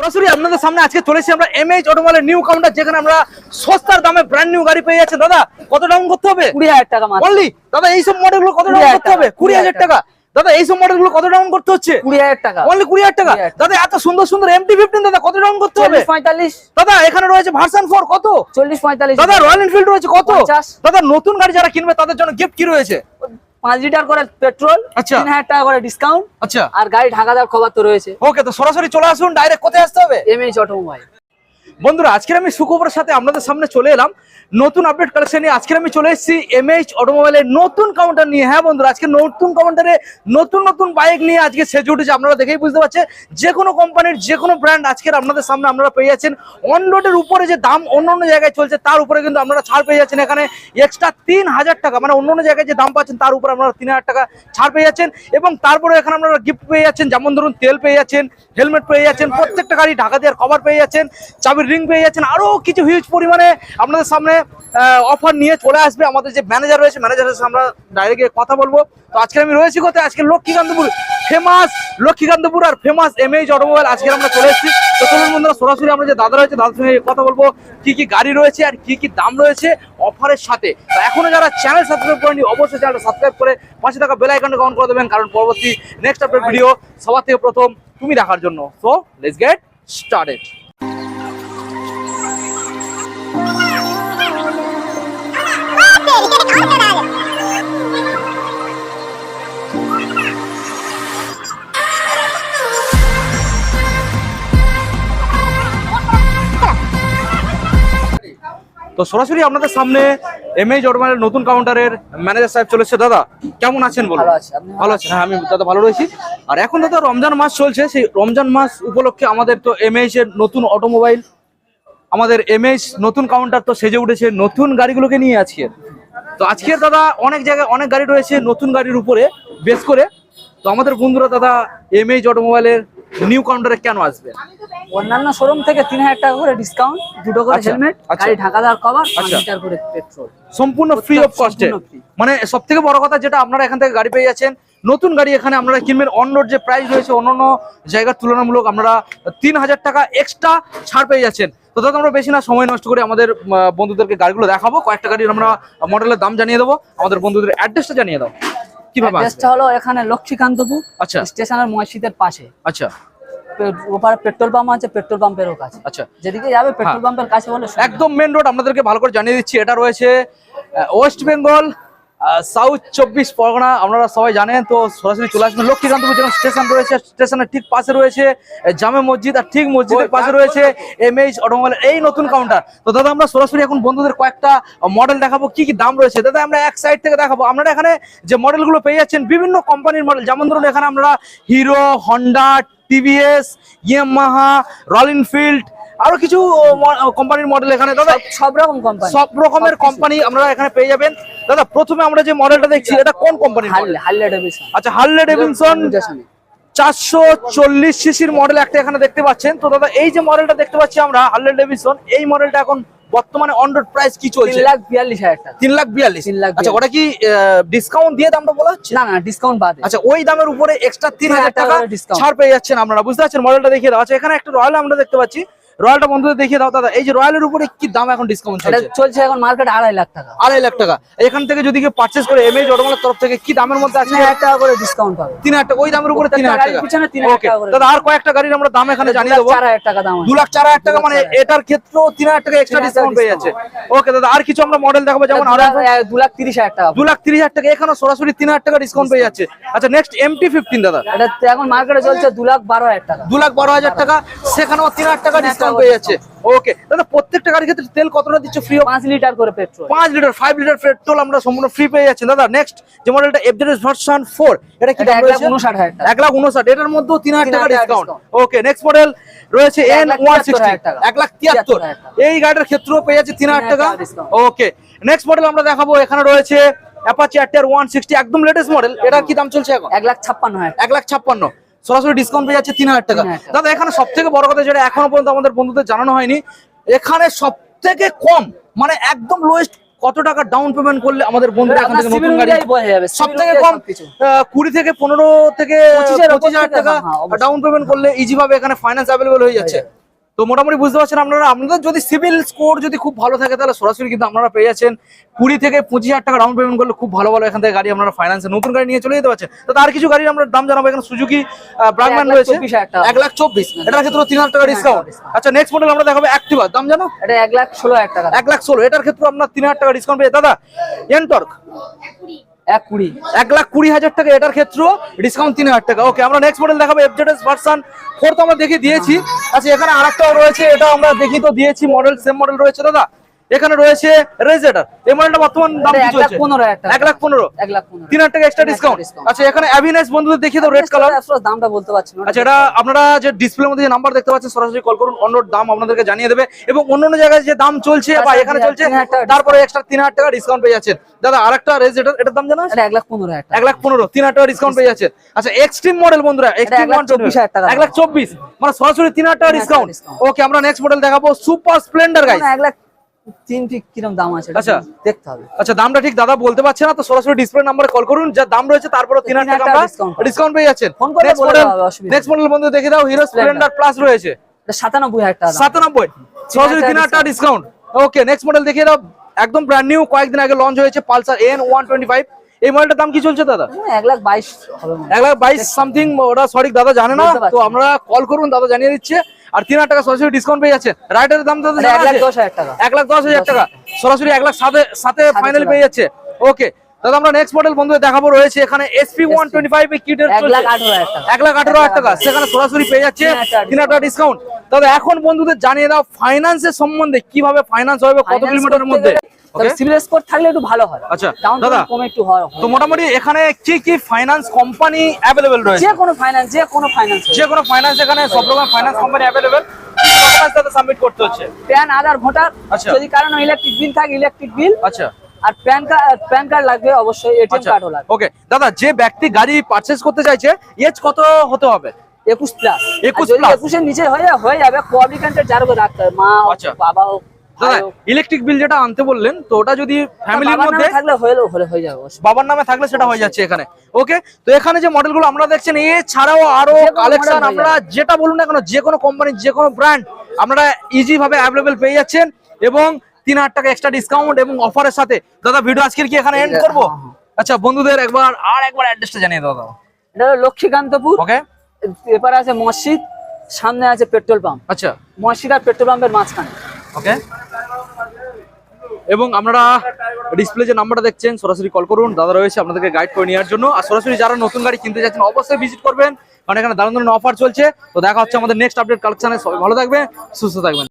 সরাসরি আপনাদের সামনে আজকে চলেছি আমরা এমএইচ অটোমোবাইলের নিউ কাউন্টার যেখানে আমরা সস্তার দামে ব্র্যান্ড নিউ গাড়ি পেয়ে যাচ্ছি দাদা কত ডাউন করতে হবে? কুড়ি হাজার টাকা মাত্র। অনলি দাদা এইসব মডেলগুলো কত ডাউন করতে হবে? কুড়ি হাজার টাকা। দাদা এইসব মডেলগুলো কত ডাউন করতে হচ্ছে? কুড়ি হাজার টাকা। অনলি কুড়ি হাজার টাকা? দাদা এত সুন্দর সুন্দর এমটি ফিফটিন দাদা কত ডাউন করতে হবে? পঁয়তাল্লিশ। দাদা এখানে রয়েছে ভার্সন ফোর কত? চল্লিশ পঁয়তাল্লিশ। দাদা রয়্যাল এনফিল্ড রয়েছে কত? দাদা নতুন গাড়ি যারা কিনবে তাদের জন্য গিফট কি রয়েছে? পাঁচ লিটার করে পেট্রোল আচ্ছা। তিন হাজার টাকা করে ডিসকাউন্ট আচ্ছা। আর গাড়ি ঢাকা দেওয়ার খবর তো রয়েছে। ওকে তো সরাসরি চলে আসুন ডাইরেক্ট কোথায় আসতে হবে? এমএইচ অটোমোবাইল বন্ধুরা, আজকের আমি সুখবরের সাথে আপনাদের সামনে চলে এলাম। নতুন আপডেট কালেকশন নিয়ে আজকের আমি চলে এসেছি এমএইচ অটোমোবাইলের নতুন কাউন্টার নিয়ে। হ্যাঁ বন্ধুরা, আজকে নতুন কাউন্টারে নতুন নতুন বাইক নিয়ে আজকে সেজে উঠেছে, আপনারা দেখেই বুঝতে পারছেন। যে কোনো কোম্পানির যে কোনো ব্র্যান্ড আজকের আপনাদের সামনে আপনারা পেয়ে যাচ্ছেন। অন রোডের উপরে যে দাম অন্য অন্য জায়গায় চলছে, তার উপরে কিন্তু আপনারা ছাড় পেয়ে যাচ্ছেন। এখানে এক্সট্রা তিন হাজার টাকা মানে অন্য অন্য জায়গায় যে দাম পাচ্ছেন, তার উপরে আপনারা তিন হাজার টাকা ছাড় পেয়ে যাচ্ছেন। এবং তারপরে এখানে আপনারা গিফট পেয়ে যাচ্ছেন, যেমন ধরুন তেল পেয়ে যাচ্ছেন হেলমেট পেয়ে যাচ্ছেন, প্রত্যেকটা গাড়ি ঢাকা দেওয়ার কভার পেয়ে যাচ্ছেন। চাবির রিং পেয়ে যাচ্ছেন। আরও কিছু হিউজ পরিমাণে আপনাদের সামনে অফার নিয়ে চলে আসবে আমাদের যে ম্যানেজার রয়েছে ম্যানেজারের সাথে আমরা ডাইরেক্ট কথা বলব। তো আজকে আমি রয়েছি কোথায়? আজকে লক্ষ্মীকান্তপুর ফেমাস লক্ষ্মীকান্তপুর আর ফেমাস এমএইচ অটোমোবাইল আজকে আমরা চলে এসেছি। তো চলুন বন্ধুরা, সরাসরি আমরা যে দাদা রয়েছে, দাদার সঙ্গে কথা বলব। কি কি গাড়ি রয়েছে আর কি কি দাম রয়েছে অফারের সাথে। তো এখনও যারা চ্যানেল সাবস্ক্রাইব করেনি অবশ্যই চ্যানেলটা সাবস্ক্রাইব করে পাশে থাকা বেল আইকনটা অন করে দেবেন, কারণ পরবর্তী নেক্সট আপডেট ভিডিও সবার থেকে প্রথম তুমি দেখার জন্য। সো লেটস গেট স্টার্টেড তো সরাসরি আপনাদের সামনে এমএইচ অটোমোবাইলের নতুন কাউন্টারের ম্যানেজার সাহেব চলেছে দাদা কেমন আছেন বলুন? ভালো আছেন। হ্যাঁ আমি দাদা ভালো রয়েছি। আর এখন দাদা রমজান মাস চলছে সেই রমজান মাস উপলক্ষে আমাদের তো এমএইচ এর নতুন অটোমোবাইল আমাদের এমএইচ নতুন কাউন্টার তো সেজে উঠেছে নতুন গাড়িগুলোকে নিয়ে আজকে। তো আজকের দাদা অনেক জায়গায় অনেক গাড়ি রয়েছে নতুন গাড়ির উপরে বেশ করে। তো আমাদের বন্ধুরা দাদা এমএইচ অটোমোবাইলের নিউ কাউন্টারে কেন আসবে অন্যান্য শোরুম থেকে তিন হাজার টাকা করে ডিসকাউন্ট দুটো করে আচ্ছা, হেলমেট আচ্ছা। গাড়ি ঢাকা দেওয়ার কভার আচ্ছা। লিটার করে পেট্রোল সম্পূর্ণ ফ্রি অফ কস্টে মানে সব থেকে বড় কথা যেটা আপনারা এখান থেকে গাড়ি পেয়ে যাচ্ছেন নতুন গাড়ি এখানে আপনারা কিনবেন। অন রোড যে প্রাইস রয়েছে অন্যান্য জায়গার তুলনামূলক আপনারা তিন হাজার টাকা এক্সট্রা ছাড় পেয়ে যাচ্ছেন। তো দাদা আমরা বেশি না সময় নষ্ট করে আমাদের বন্ধুদেরকে গাড়িগুলো দেখাবো। কয়েকটা গাড়ির আমরা মডেলের দাম জানিয়ে দেবো। আমাদের বন্ধুদের অ্যাড্রেসটা জানিয়ে দাও। কীভাবে আসবে? অ্যাড্রেসটা হলো এখানে লক্ষ্মীকান্তপুর আচ্ছা। স্টেশনের মসজিদের পাশে। আচ্ছা। ওপারে পেট্রোল পাম্প আছে পেট্রোল পাম্পেরও কাছে। আচ্ছা। যেদিকে যাবে পেট্রোল হ্যাঁ। পাম্পের কাছে বলে একদম মেন রোড আপনাদেরকে ভালো করে জানিয়ে দিচ্ছি এটা রয়েছে ওয়েস্ট বেঙ্গল সাউথ চব্বিশ পরগনা আপনারা সবাই জানেন তো সরাসরি চলে আসবেন লক্ষ্মীকান্তপুর যেমন স্টেশন রয়েছে স্টেশনের ঠিক পাশে রয়েছে জামে মসজিদ আর ঠিক মসজিদের পাশে রয়েছে এমএইচ অটোমোবাইল এই নতুন কাউন্টার তো দাদা আমরা সরাসরি এখন বন্ধুদের কয়েকটা মডেল দেখাবো কি কি দাম রয়েছে। দাদা আমরা এক সাইড থেকে দেখাবো। আপনারা এখানে যে মডেলগুলো পেয়ে যাচ্ছেন বিভিন্ন কোম্পানির মডেল যেমন ধরুন এখানে আমরা Hero Honda TVS Yamaha Royal Enfield আরও কিছু কোম্পানির মডেল এখানে। দাদা সব- রকম কোম্পানি। সব রকমের কোম্পানি আপনারা এখানে পেয়ে যাবেন। দাদা প্রথমে আমরা যে মডেলটা দেখছি এটা কোন কোম্পানির হার্লে ডেভিডসন আচ্ছা হার্লে ডেভিনসন চারশো চল্লিশ সিসির মডেল একটা এখানে দেখতে পাচ্ছেন। তো দাদা এই যে মডেলটা দেখতে পাচ্ছি আমরা হার্লে ডেভিনসন এই মডেলটা এখন বর্তমানে অন রোড প্রাইস কি তিন চলছে লাখ বিয়াল্লিশ হাজার টাকা। তিন লাখ বিয়াল্লিশ। তিন লাখ আচ্ছা ওটা কি ডিসকাউন্ট দিয়ে দামটা বলা হচ্ছে? না না ডিসকাউন্ট বাদে। আচ্ছা ওই দামের উপরে এক্সট্রা তিন হাজার টাকা করে ছাড় পেয়ে যাচ্ছেন আপনারা। বুঝতে পারছেন? মডেলটা দেখিয়ে দাও আচ্ছা এখানে একটা রয়্যাল আমরা দেখতে পাচ্ছি। রয়্যালটা বন্ধুদের দেখিয়ে দাও দাদা। এই যে রয়্যালের উপরে কি দাম এখন ডিসকাউন্ট চলছে? চলছে এখন মার্কেট আড়াই লাখ টাকা। আড়াই লাখ টাকা। এখান থেকে যদি কেউ পার্চেস করে এমএইচ অটোমোবাইলের তরফ থেকে কি দামের মধ্যে আছে তিন হাজার টাকা করে ডিসকাউন্ট পাবে তিন হাজার টাকা ওই দামের উপরে তিন হাজার প্রত্যেকটা টাকা। গাড়ির পিছনে 3,000 টাকা করে। দাদা আর কয়েকটা গাড়ির আমরা দাম এখানে জানিয়ে দেবো। চার হাজার টাকা দাম আছে। দু লাখ চার হাজার টাকা মানে এটার ক্ষেত্রেও তিন হাজার টাকা এক্সট্রা ডিসকাউন্ট পেয়ে যাচ্ছে। ওকে দাদা আর কিছু আমরা মডেল দেখাবো যেমন আর লাখ- এ, দু লাখ তিরিশ হাজার টাকা। দু লাখ তিরিশ হাজার টাকা এখানে সরাসরি তিন হাজার টাকা ডিসকাউন্ট পেয়ে যাচ্ছে। আচ্ছা নেক্সট এমটি ফিফটিন দাদা। এটা এখন মার্কেটে চলছে দু লাখ বারো হাজার টাকা। দু লাখ বারো হাজার টাকা সেখানেও তিন হাজার টাকা ডিসকাউন্ট পেয়ে যাচ্ছে। ওকে দাদা প্রত্যেকটা গাড়ির ক্ষেত্রে তেল কতটা দিচ্ছে ফ্রি পাঁচ লিটার করে পেট্রোল পাঁচ লিটার ফাইভ লিটার পেট্রোল আমরা সম্পূর্ণ ফ্রি পেয়ে যাচ্ছি। দাদা নেক্সট যে মডেলটা এফজেডএস ভার্সন ফোর এটা কি দাম রয়েছে? উনষাট হাজার এক লাখ উনষাট এটার মধ্যেও তিন হাজার তিন টাকা ডিসকাউন্ট ওকে নেক্সট মডেল রয়েছে এন ওয়ান সিক্সটি। এক লাখ তিয়াত্তর। এই গাড়ির ক্ষেত্রেও পেয়ে যাচ্ছে তিন হাজার তিন টাকা। ওকে নেক্সট মডেল আমরা দেখাবো। এখানে রয়েছে অ্যাপাচি আরটিআর ওয়ান সিক্সটি একদম লেটেস্ট মডেল এটা কি দাম চলছে এখন? এক লাখ ছাপ্পান্ন এক লাখ ছাপ্পান্ন। সরাসরি ডিসকাউন্ট পেয়ে যাচ্ছে তিন হাজার টাকা। দাদা এখানে সব থেকে বড় কথা যেটা এখনও পর্যন্ত আমাদের বন্ধুদের জানানো হয়নি এখানে সব থেকে কম মানে একদম লোয়েস্ট কত টাকা ডাউন পেমেন্ট করলে আমাদের বন্ধুরা এখান থেকে নতুন গাড়ি সব থেকে কম কুড়ি থেকে পনেরো থেকে পঁচিশ হাজার টাকা হ্যাঁ, ডাউন পেমেন্ট করলে ইজি ভাবে এখানে ফাইন্যান্স অ্যাভেলেবল হয়ে যাচ্ছে। তো মোটামুটি বুঝতে পারছেন আপনারা। আপনাদের যদি সিভিল স্কোর যদি খুব ভালো থাকে তাহলে সরাসরি কিন্তু আপনারা পেয়ে যাচ্ছেন কুড়ি থেকে পঁচিশ হাজার টাকা ডাউন পেমেন্ট করলে খুব ভালো ভালো এখান থেকে গাড়ি আপনারা ফাইন্যান্সে নতুন গাড়ি নিয়ে চলে যেতে পারছেন। তো তার কিছু গাড়ির আমরা দাম জানাব। এখানে সুজুকি এক রয়েছে। এক লাখ চব্বিশ। এটার ক্ষেত্রে তিন হাজার টাকা ডিসকাউন্ট discount। আচ্ছা নেক্সট মডেল আমরা দেখাবো অ্যাক্টিভা দাম জানো? এটা এক লাখ ষোলো হাজার টাকা। এক লাখ ষোলো। এটার ক্ষেত্রে আপনার তিন হাজার টাকা ডিসকাউন্ট পেয়ে দাদা এনটর্ক এক কুড়ি। এক লাখ কুড়ি হাজার টাকা এটার ক্ষেত্রেও ডিসকাউন্ট তিন হাজার টাকা। ওকে আমরা নেক্সট মডেল দেখাবো এফজেডএস ভার্সান ফোর তো আমরা দেখিয়ে দিয়েছি। আচ্ছা এখানে আরেকটাও রয়েছে এটা আমরা দেখি তো দিয়েছি মডেল সেম মডেল রয়েছে দাদা? এখানে রয়েছে রেজেটার এই মডেলটা বর্তমান দাম এটা কি এক লাখ চলছে? পনেরো হাজার টাকা। এক লাখ পনেরো। এক লাখ পনেরো। তিন হাজার টাকা এক্সট্রা ডিসকাউন্ট আচ্ছা এখানে অ্যাভিনেস বন্ধুদের দেখিয়ে দাও রেড কালার দামটা বলতে পারছি না। আচ্ছা এটা আপনারা যে ডিসপ্লের মধ্যে যে নাম্বার দেখতে পাচ্ছেন সরাসরি কল করুন অন্য দাম আপনাদেরকে জানিয়ে দেবে। এবং অন্য অন্য জায়গায় যে দাম চলছে বা আচ্ছা, এখানে চলছে তারপরে এক্সট্রা তিন হাজার টাকা ডিসকাউন্ট পেয়ে যাচ্ছেন। দাদা আরেকটা রেজ এটার দাম জানা? আছে? এটা এক লাখ পনেরো হাজার টাকা। এক লাখ পনেরো তিন হাজার টাকা ডিসকাউন্ট পেয়ে যাচ্ছে আচ্ছা এক্সট্রিম মডেল বন্ধুরা এক্সট্রিম এক লাখ চব্বিশ হাজার টাকা এক লাখ চব্বিশ মানে সরাসরি তিন হাজার টাকা ডিসকাউন্ট ওকে আমরা নেক্সট মডেল দেখাবো সুপার স্প্লেন্ডার গাইস মানে এক লাখ তিন ঠিক কিরম দাম আছে আচ্ছা। দেখতে হবে। আচ্ছা দামটা ঠিক দাদা বলতে পারছে না তো সরাসরি ডিসপ্লে নাম্বারে কল করুন। যা দাম রয়েছে তারপরে তিন হাজার টাকা ডিসকাউন্ট পেয়ে যাচ্ছেন। ফোন করে বলে মডেল দেওয়া হবে, অসুবিধা নেক্সট মডেল বন্ধু দেখে দাও হিরো স্প্লেন্ডার প্লাস রয়েছে। এটা সাতানব্বই হাজার টাকা দাম। সাতানব্বই। সরাসরি তিন হাজার টাকা ডিসকাউন্ট ওকে নেক্সট মডেল দেখিয়ে দাও। একদম ব্র্যান্ড নিউ কয়েকদিন আগে লঞ্চ হয়েছে Pulsar N one twenty five এই মডেলটার দাম কি চলছে দাদা? এক লাখ বাইশ। এক লাখ বাইশ সামথিং ওটা সঠিক দাদা জানে না তো আমরা কল করুন দাদা জানিয়ে দিচ্ছে। আর তিন হাজার টাকা সরাসরি ডিসকাউন্ট পেয়ে যাচ্ছে। রাইডারের দাম দাদা এক লাখ দশ হাজার টাকা। এক লাখ দশ হাজার টাকা। সরাসরি এক লাখ সাথে সাথে ফাইনাল পেয়ে যাচ্ছে। ওকে দাদা আমরা নেক্সট মডেল বন্ধুদের দেখাবো রয়েছে। এখানে এসপি ওয়ান টোয়েন্টি ফাইভ কিটের এক লাখ আঠারো হাজার টাকা। সেখানে সরাসরি পেয়ে যাচ্ছে তিন হাজার টাকা ডিসকাউন্ট দাদা এখন বন্ধুদের জানিয়ে দাও ফাইন্যান্সের সম্বন্ধে কীভাবে ফাইন্যান্স হবে কত কিলোমিটারের মধ্যে? সিভিল স্কোর থাকলে একটু ভালো হয়। আচ্ছা, দাদা। কমে একটু হয় তো মোটামুটি এখানে কি কি ফাইন্যান্স কোম্পানি অ্যাভেলেবেল রয়েছে? যে কোনো ফাইন্যান্স যে কোনো ফাইন্যান্স যে কোনো ফাইন্যান্স এখানে সব রকম ফাইন্যান্স কোম্পানি অ্যাভেলেবেল ডকুমেন্টস তাতে সাবমিট করতে হচ্ছে। প্যান আধার ভোটার আচ্ছা। যদি কারণ ইলেকট্রিক বিল থাকে ইলেকট্রিক বিল আচ্ছা। আর প্যান কার্ড প্যান কার্ড লাগবে অবশ্যই এটিএম আচ্ছা। কার্ডও লাগবে। ওকে দাদা যে ব্যক্তি গাড়ি পারচেজ করতে চাইছে এজ কত হতে হবে? একুশ প্লাস 21 plus? একুশের নিচে হয়ে হয়ে যাবে কোঅর্ডিনেটের যার উপর রাখতে হবে মা আচ্ছা। বাবা হোক। দাদা। ইলেকট্রিক বিল যেটা আনতে বললেন তো ওটা যদি ফ্যামিলির মধ্যে থাকলে হয়ে যাবে বাবার নামে থাকলে সেটা হয়ে যাচ্ছে এখানে। ওকে তো এখানে যে মডেলগুলো আমরা দেখছেন এছাড়াও আরও কালেকশন আমরা যেটা বলুন না কেন যে কোনো কোম্পানির যে কোনো ব্র্যান্ড আপনারা ইজি ভাবে অ্যাভেলেবেল পেয়ে যাচ্ছেন এবং তিন হাজার টাকা এক্সট্রা ডিসকাউন্ট এবং অফারের সাথে। দাদা ভিডিও আজকের কি এখানে এন্ড করব? হ্যাঁ, হ্যাঁ। আচ্ছা বন্ধুদের একবার আর একবার অ্যাড্রেসটা জানিয়ে দাও দাও এটা লক্ষ্মীকান্তপুর। ওকে এপারে আছে মসজিদ সামনে আছে পেট্রোল পাম্প আচ্ছা। মসজিদ আর পেট্রোল পাম্পের মাঝখানে। ওকে এবং আপনারা ডিসপ্লে যে নাম্বারটা দেখছেন, সরাসরি কল করুন। দাদা রয়েছে আপনাদেরকে গাইড করে নেওয়ার জন্য। আর সরাসরি যারা নতুন গাড়ি কিনতে যাচ্ছেন অবশ্যই ভিজিট করবেন। কারণ এখানে দারুণ দারুণ অফার চলছে। তো দেখা হচ্ছে আমাদের নেক্সট আপডেট কালেকশনে সবাই ভালো থাকবে সুস্থ থাকবেন।